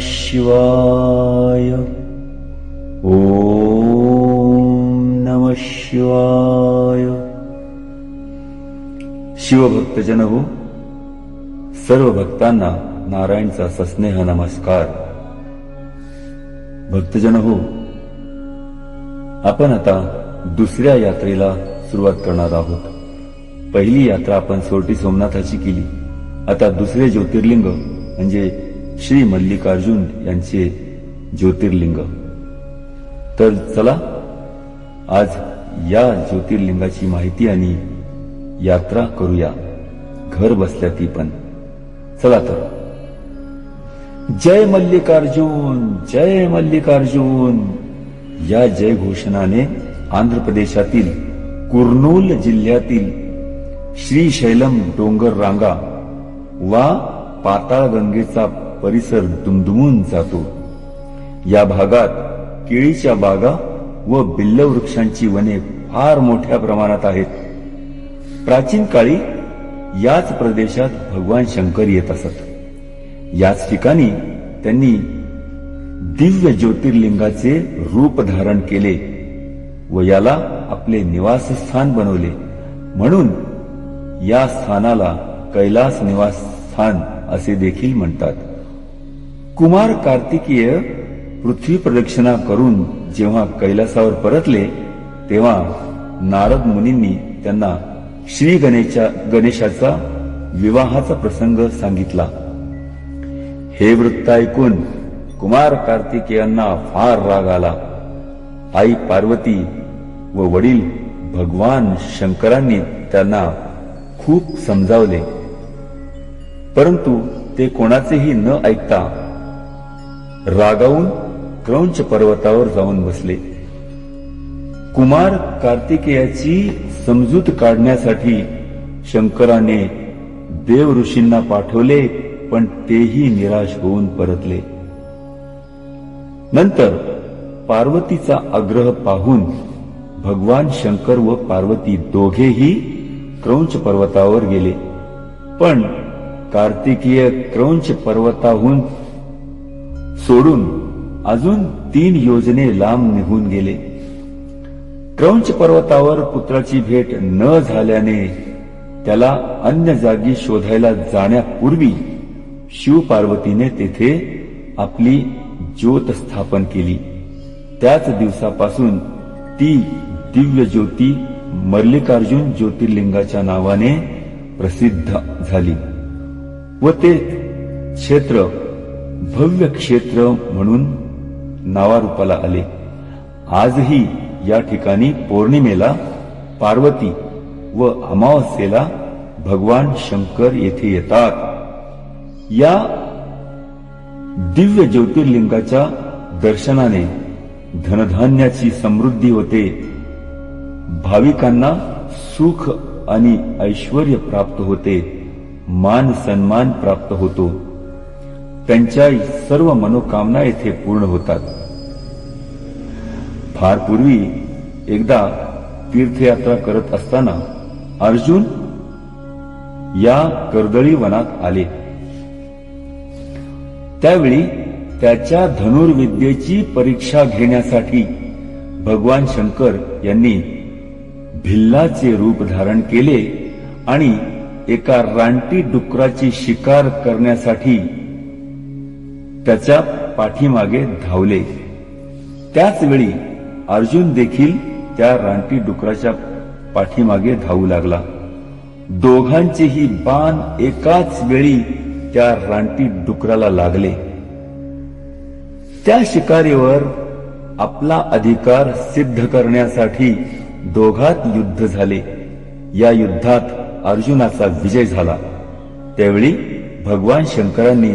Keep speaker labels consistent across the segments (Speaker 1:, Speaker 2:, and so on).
Speaker 1: शिवाय। ओम नम शिवाय। शिवभक्तजन हो सर्व भक्तांना नारायणचा सस्नेह नमस्कार. भक्तजन हो आपण आता दुसऱ्या यात्रेला सुरुवात करणार आहोत. पहिली यात्रा आपण सोरटी सोमनाथाची केली. आता दुसरे ज्योतिर्लिंग म्हणजे श्री मल्लिकार्जुन यांचे ज्योतिर्लिंग. तर चला आज या ज्योतिर्लिंगाची माहिती आणि यात्रा करूया. घर बसल्या ती पण. चला तर. जय मल्लिकार्जुन जय मल्लिकार्जुन. या जय घोषणाने आंध्र प्रदेशातील कुर्नूल जिल्ह्यातील श्रीशैलम डोंगर रांगा वा पाताळगंगेचा परिसर दुमदुमून जातो. या भागात केळीच्या बागा व बिल्लवृक्षांची वने फार मोठ्या प्रमाणात आहेत. प्राचीन काळी याच प्रदेशात भगवान शंकर येत असत. याच ठिकाणी त्यांनी दिव्य ज्योतिर्लिंगाचे रूप धारण केले व याला आपले निवासस्थान बनवले. म्हणून या स्थानाला कैलास निवास स्थान असे देखील म्हणतात. कुमार कार्तिकीय पृथ्वी प्रदक्षिणा करून जेव्हा कैलासावर परतले तेव्हा नारद मुनींनी त्यांना श्री गणेशा गणेशाचा विवाहाचा प्रसंग सांगितला. हे वृत्त ऐकून कुमार कार्तिकेयांना फार राग आला. आई पार्वती व वडील भगवान शंकरांनी त्यांना खूप समजावले. परंतु ते कोणाचेही न ऐकता रागावून क्रौंच पर्वतावर जाऊन बसले. कुमार कार्तिकेयाची समजूत काढण्यासाठी शंकराने देव ऋषींना पाठवले पण तेही निराश होऊन परतले. नंतर पार्वतीचा आग्रह पाहून भगवान शंकर व पार्वती दोघेही क्रौंच पर्वतावर गेले. पण कार्तिकीय क्रौंच पर्वताहून सोडून अजून तीन योजने लांब निघून गेले. क्रौंच पर्वतावर पुत्राची भेट न झाल्याने त्याला अन्य जागी शोधायला जाण्यापूर्वी शिव पार्वतीने तेथे आपली ज्योत स्थापन केली. त्याच दिवसापासून ती दिव्य ज्योती मल्लिकार्जुन ज्योतिर्लिंगाच्या नावाने प्रसिद्ध झाली. व ते क्षेत्र भव्य क्षेत्र म्हणून नावारूपाला आले. आजही या ठिकाणी पौर्णिमेला पार्वती व अमावस्येला भगवान शंकर येथे येतात. या दिव्य ज्योतिर्लिंगाच्या दर्शनाने धनधान्याची समृद्धी होते. भाविकांना सुख आणि ऐश्वर प्राप्त होते. मान सन्मान प्राप्त होतो. त्यांच्या सर्व मनोकामना येथे पूर्ण होतात. फार पूर्वी एकदा तीर्थयात्रा करत असताना अर्जुन या कर्दळी वनात आले. त्यावेळी त्याच्या धनुर्विद्येची परीक्षा घेण्यासाठी भगवान शंकर यांनी भिल्लाचे रूप धारण केले आणि एका रानटी डुकराची शिकार करण्यासाठी त्याच्या पाठीमागे धावले. त्याच वेळी अर्जुन देखील त्या रानटी डुकराच्या पाठीमागे धावू लागला. दोघांचेही बाण एकाच वेळी त्या रानटी डुकराला लागले. त्या शिकारीवर आपला अधिकार सिद्ध करण्यासाठी दोघात युद्ध झाले. या युद्धात अर्जुनाचा विजय झाला. त्यावेळी भगवान शंकरांनी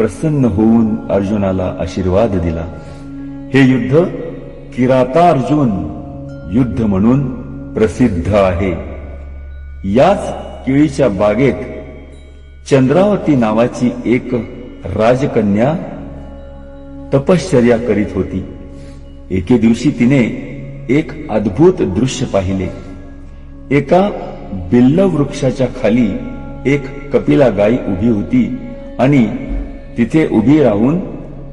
Speaker 1: प्रसन्न होऊन अर्जुनाला आशीर्वाद दिला. हे युद्ध किराता अर्जुन युद्ध म्हणून प्रसिद्ध आहे. याच केळीच्या बागेत चंद्रावती नावाची एक राजकन्या तपश्चर्या करीत होती. एके दिवशी तिने एक अद्भुत दृश्य पाहिले. एका बिल्ल वृक्षाच्या खाली एक कपिला गाई उभी होती आणि तिथे उभी राहून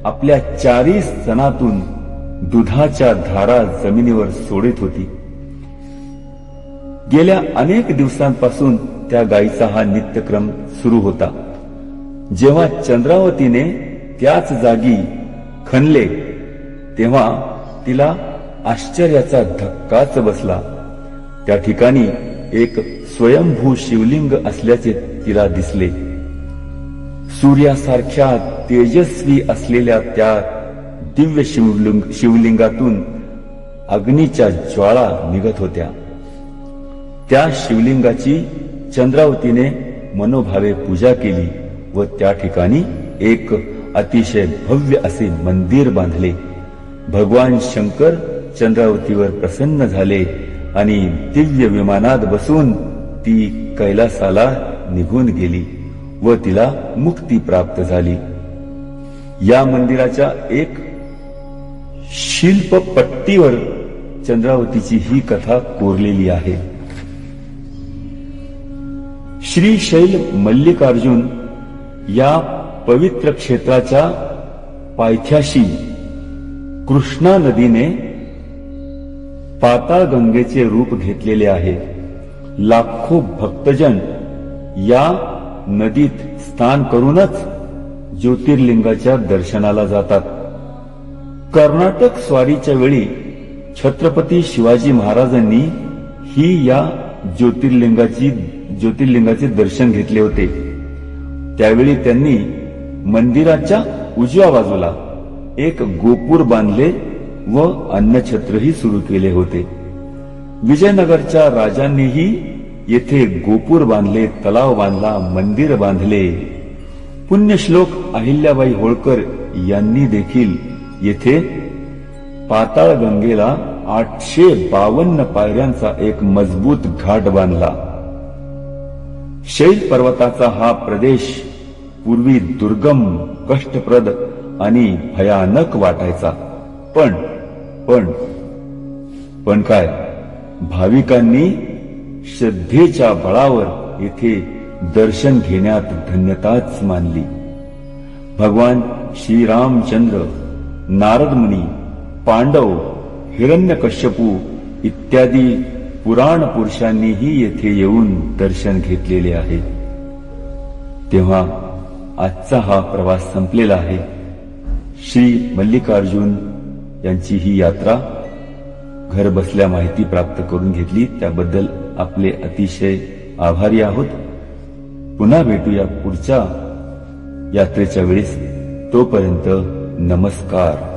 Speaker 1: आपल्या चारी स्तनातून दुधाच्या धारा जमिनीवर सोडित होती. गेल्या अनेक दिवसांपासून त्या गायीचा हा नित्यक्रम सुरू होता. जेव्हा चंद्रावतीने त्याच जागी खणले तेव्हा तिला आश्चर्याचा धक्काच बसला. त्या ठिकाणी एक स्वयंभू शिवलिंग असल्याचे तिला दिसले. सूर्यासारख्या तेजस्वी असलेल्या त्या दिव्य शिवलिंग शिवलिंगातून अग्नीच्या ज्वाळा निघत होत्या. त्या शिवलिंगाची चंद्रावतीने मनोभावे पूजा केली व त्या ठिकाणी एक अतिशय भव्य असे मंदिर बांधले. भगवान शंकर चंद्रावतीवर प्रसन्न झाले आणि दिव्य विमानात बसून ती कैलासाला निघून गेली. व तिला मुक्ती प्राप्त झाली. या मंदिराच्या एक शिल्पपट्टीवर चंद्रावतीची ही कथा कोरलेली आहे. श्री शैल मल्लिकार्जुन या पवित्र क्षेत्राच्या पायथ्याशी कृष्णा नदीने पाताळ गंगेचे रूप घेतलेले आहे. लाखो भक्तजन या नदीत स्नान करूनच ज्योतिर्लिंगाच्या दर्शनाला जातात. कर्नाटक स्वारीच्या वेळी छत्रपती शिवाजी महाराजांनी ही या ज्योतिर्लिंगाची ज्योतिर्लिंगाचे दर्शन घेतले होते. त्यावेळी त्यांनी मंदिराच्या उजव्या बाजूला एक गोपूर बांधले व अन्नछत्रही सुरू केले होते. विजयनगरच्या राजांनीही येथे गोपूर बांधले तलाव बांधला मंदिर बांधले. पुण्यश्लोक अहिल्याबाई होळकर यांनी देखील येथे पाताळ गंगेला आठशे बावन्न पायऱ्यांचा एक मजबूत घाट बांधला. शैल पर्वताचा हा प्रदेश पूर्वी दुर्गम कष्टप्रद आणि भयानक वाटायचा. पण पण पण काय? भाविकांनी श्रद्धेच्या बळावर येथे दर्शन घेण्यात धन्यताच मानली. भगवान श्रीरामचंद्र नारदमुनी पांडव हिरण्यकश्यपू इत्यादी पुराण पुरुषांनीही येथे येऊन दर्शन घेतलेले आहे तेव्हा आजचा हा प्रवास संपलेला आहे. श्री मल्लिकार्जुन यांची ही यात्रा घर बसल्या माहिती प्राप्त करून घेतली त्याबद्दल आपले अतिशय आभारी आहोत. पुन्हा भेटूया पुढच्या यात्रेच्या वेळेस. तोपर्यंत नमस्कार.